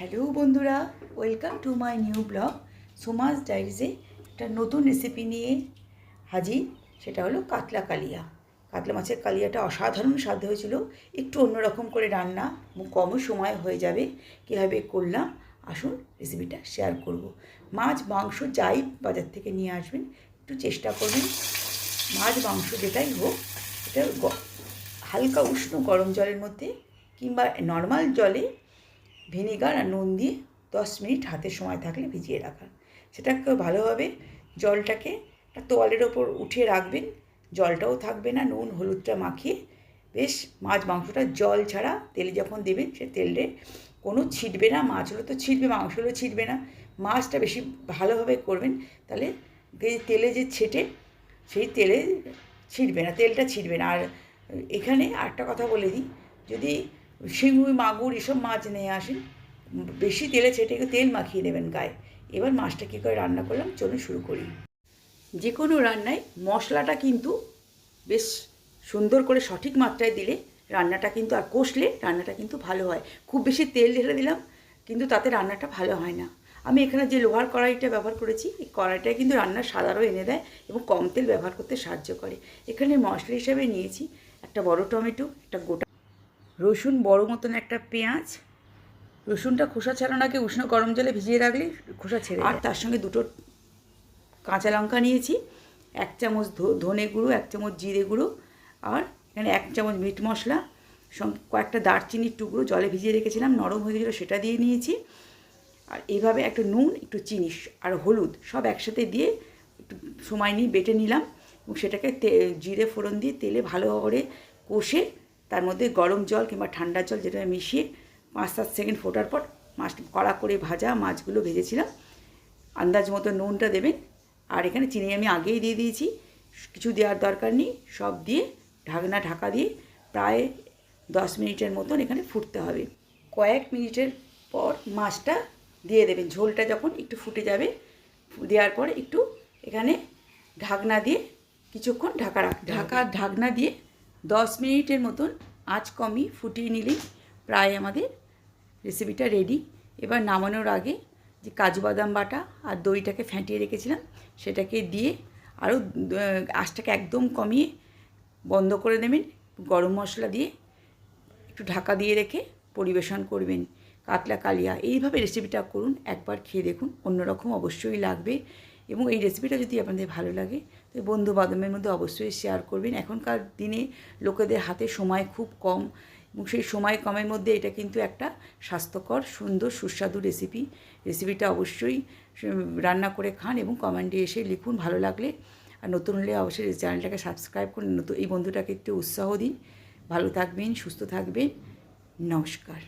Hello বন্ধুরা, welcome to my new blog. Soma's ডাইরিজে একটা নতুন রেসিপি নিয়ে হাজির, সেটা হলো কাতলা কালিয়া। কাতলা মাছের কালিয়াটা অসাধারণ স্বাদ হয়েছিল, একটু অন্যরকম করে রান্না কম সময় হয়ে যাবে, কীভাবে করলাম, আসুন রেসিপিটা শেয়ার করব। মাছ, মাংস যাই বাজার থেকে নিয়ে আসবেন, একটু চেষ্টা করবেন। মাছ, মাংস যেটাই হোক, এটা হালকা উষ্ণ গরম জলের মধ্যে, কিংবা নর্মাল জলে ভিনিগার আর নুন দিয়ে দশ মিনিট হাতে সময় থাকলে ভিজিয়ে রাখা। সেটাকে ভালোভাবে জলটাকে একটা তোয়ালের ওপর উঠিয়ে রাখবেন। জলটাও থাকবে না, নুন, হলুদটা মাখিয়ে। বেশ, মাছ মাংসটা জল ছাড়া তেলে যখন দেবেন সে তেলে কোনো ছিটবে না, মাছ হলে তো ছিটবে, মাংস হলেও ছিটবে না। মাছটা বেশি ভালোভাবে করবেন, তাহলে তেলে যে ছেটে সেই তেলে ছিটবে না, তেলটা ছিটবে না। আর এখানে আরেকটা কথা বলে দিই, যদি শিঙুই মাগুর, এসব মাছ নিয়ে আসেন বেশি তেলে ছেটে তেল মাখিয়ে নেবেন গায়ে। এবার মাছটা কী করে রান্না করলাম, চলুন শুরু করি। যে কোনো রান্নায় মশলাটা কিন্তু বেশ সুন্দর করে সঠিক মাত্রায় দিলে রান্নাটা কিন্তু, আর কষলে রান্নাটা কিন্তু ভালো হয়। খুব বেশি তেল ঢেলে দিলাম, কিন্তু তাতে রান্নাটা ভালো হয় না। আমি এখানে যে লোহার কড়াইটা ব্যবহার করেছি, এই কড়াইটা কিন্তু রান্নার স্বাদারও এনে দেয় এবং কম তেল ব্যবহার করতে সাহায্য করে। এখানে মশলা হিসাবে নিয়েছি একটা বড় টমেটো, একটা গোটা রসুন বড় মতন একটা পেঁয়াজ। রসুনটা খোসা ছাড়ানোকে উষ্ণ গরম জলে ভিজিয়ে রাখলে খোসা ছেড়ে আর তার সঙ্গে দুটো কাঁচা লঙ্কা নিয়েছি এক চামচ ধ- ধনে গুঁড়ো এক চামচ জিরে গুঁড়ো আর এখানে এক চামচ মিট মশলা সঙ্গে কয়েকটা দারচিনির টুকরো জলে ভিজিয়ে রেখেছিলাম নরম হয়ে গেছিল সেটা দিয়ে নিয়েছি। আর এইভাবে একটু নুন একটু চিনি আর হলুদ সব একসাথে দিয়ে একটু সময় নিয়ে বেটে নিলাম এবং সেটাকে জিরে ফোড়ন দিয়ে তেলে ভালো করে কষে তার মধ্যে গরম জল কিংবা ঠান্ডা জল যেটা মিশিয়ে পাঁচ সাত সেকেন্ড ফোটার পর মাছ কড়া করে ভাজা মাছগুলো ভেজেছিলাম। আন্দাজ মতো নুনটা দেবেন। আর এখানে চিনি আমি আগেই দিয়ে দিয়েছি। কিছু দেওয়ার দরকার নেই। সব দিয়ে ঢাকনা ঢাকা দিয়ে প্রায় দশ মিনিটের মতন এখানে ফুটতে হবে। কয়েক মিনিটের পর মাছটা দিয়ে দেবেন। ঝোলটা যখন একটু ফুটে যাবে, দেওয়ার পর একটু এখানে ঢাকনা দিয়ে কিছুক্ষণ ঢাকা রাখ ঢাকা ঢাকনা দিয়ে দশ মিনিটের মতন আঁচ কমই ফুটিয়ে নিলেই প্রায় আমাদের রেসিপিটা রেডি এবার নামানোর আগে যে কাজু বাদাম বাটা আর দইটাকে ফ্যাটিয়ে রেখেছিলাম, সেটাকে দিয়ে আরও আঁচটাকে একদম কমিয়ে বন্ধ করে দেবেন গরম মশলা দিয়ে একটু ঢাকা দিয়ে রেখে পরিবেশন করবেন। কাতলা, কালিয়া, এইভাবে রেসিপিটা করুন। একবার খেয়ে দেখুন, অন্যরকম অবশ্যই লাগবে। এবং এই রেসিপিটা যদি আপনাদের ভালো লাগে, তো বন্ধু বান্ধবের মধ্যে অবশ্যই শেয়ার করবেন। এখনকার দিনে লোকেদের হাতে সময় খুব কম এবং সেই সময় কমের মধ্যে এটা কিন্তু একটা স্বাস্থ্যকর, সুন্দর, সুস্বাদু রেসিপি রেসিপিটা অবশ্যই রান্না করে খান এবং কমেন্টে এসে লিখুন ভালো লাগলে। আর নতুন হলে অবশ্যই চ্যানেলটাকে সাবস্ক্রাইব করুন। নতুন, এই বন্ধুটাকে একটু উৎসাহ দিন। ভালো থাকবেন, সুস্থ থাকবেন। নমস্কার।